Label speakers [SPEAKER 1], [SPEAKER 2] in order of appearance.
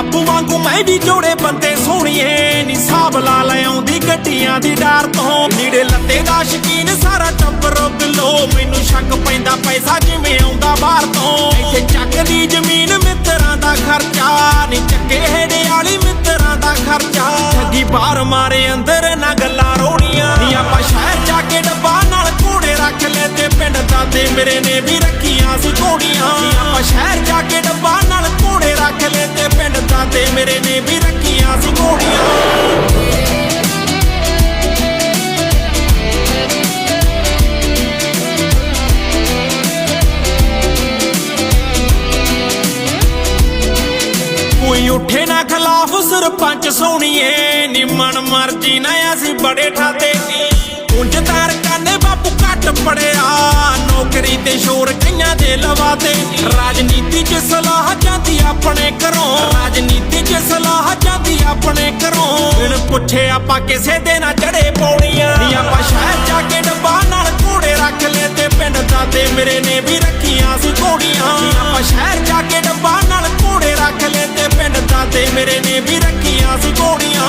[SPEAKER 1] ਐ ਵੀ ਜੋੜੇ ਬੰਦੇ ਸੋਹਣੀਏ, ਨੀ ਸਾਬ ਲਾ ਲੈ ਗੱਡੀਆਂ ਦੀ ਡਾਰ ਤੋਂ ਨੀੜੇ ਲੱਤੇ ਦਾ ਸ਼ਕੀਨ ਸਾਰਾ ਟੱਬਰ ਬਿਲੋ ਮੈਨੂੰ ਸ਼ੱਕ ਪੈਂਦਾ ਪੈਸਾ ਜਿਵੇਂ ਆਉਂਦਾ ਬਾਹਰ ਤੋਂ। ਇੱਥੇ ਚੱਕਦੀ ਜ਼ਮੀਨ ਮਿੱਤਰਾਂ ਦਾ ਖਰਚਾ, ਨੀ ਚੱਕੇ ਹੇੜੇ ਵਾਲੀ ਮਿੱਤਰਾਂ ਦਾ ਖਰਚਾ। ਠੱਗੀ ਬਾਹਰ ਮਾਰੇ ਅੰਦਰ ਨਾ ਗੱਲਾਂ ਰੋਣੀਆਂ ਨੀ ਆਪਾਂ ਸ਼ਹਿਰ ਜਾ ਕੇ ਡੱਬਾ ਨਾਲ ਘੋੜੇ ਰੱਖ ਲੈਂਦੇ ਪਿੰਡ ਦਾਦੇ ਮੇਰੇ ਨੇ ਵੀ ਰੱਖੀਆਂ ਸੀ ਘੋੜੀਆਂ। ਆਪਾਂ ਸ਼ਹਿਰ ਤੇ ਮੇਰੇ ਨੇ ਵੀ ਰੱਖੀਆਂ ਸੀ ਘੋੜੀਆਂ। ਕੋਈ ਉੱਠੇ ਨਾ ਖਿਲਾਫ ਸਰਪੰਚ ਸੋਣੀਏ ਨੀ ਮਨ ਮਰਜ਼ੀ ਨਾ ਅਸੀਂ ਬੜੇ ਠਾਤੇ। ਉਂਝ ਤਾਰ ਕਾਨੇ ਬਾਪੂ ਘੱਟ ਪੜਿਆ, ਨੌਕਰੀ ਤੇ ਸ਼ੋਰ ਕਈਆਂ ਦੇ ਲਵਾਤੇ। ਰਾਜਨੀਤੀ 'ਚ ਸਲਾਹ ਆਪਣੇ ਘਰੋਂ। ਰਾਜਨੀਤੀ 'ਚ ਸਲਾਹ ਜਾਂਦੀ ਆਪਣੇ ਘਰੋਂ। ਬਿਨ ਪੁੱਛੇ ਆਪਾਂ ਕਿਸੇ ਦੇ ਨਾ ਚੜੇ ਪੌੜੀਆਂ। ਨੀ ਆਪਾਂ ਸ਼ਹਿਰ ਜਾ ਕੇ ਡੱਬਾ ਨਾਲ ਘੋੜੇ ਰੱਖ ਲਏ ਤੇ ਪਿੰਡ ਦਾ ਤੇ ਮੇਰੇ ਨੇ ਵੀ ਰੱਖੀਆਂ ਸੀ ਘੋੜੀਆਂ। ਆਪਾਂ ਸ਼ਹਿਰ ਜਾ ਕੇ ਡੱਬਾ ਨਾਲ ਘੋੜੇ ਰੱਖ ਲਏ ਤੇ ਪਿੰਡ ਦਾ ਤੇ ਮੇਰੇ ਨੇ ਵੀ ਰੱਖੀਆਂ ਸੀ ਘੋੜੀਆਂ।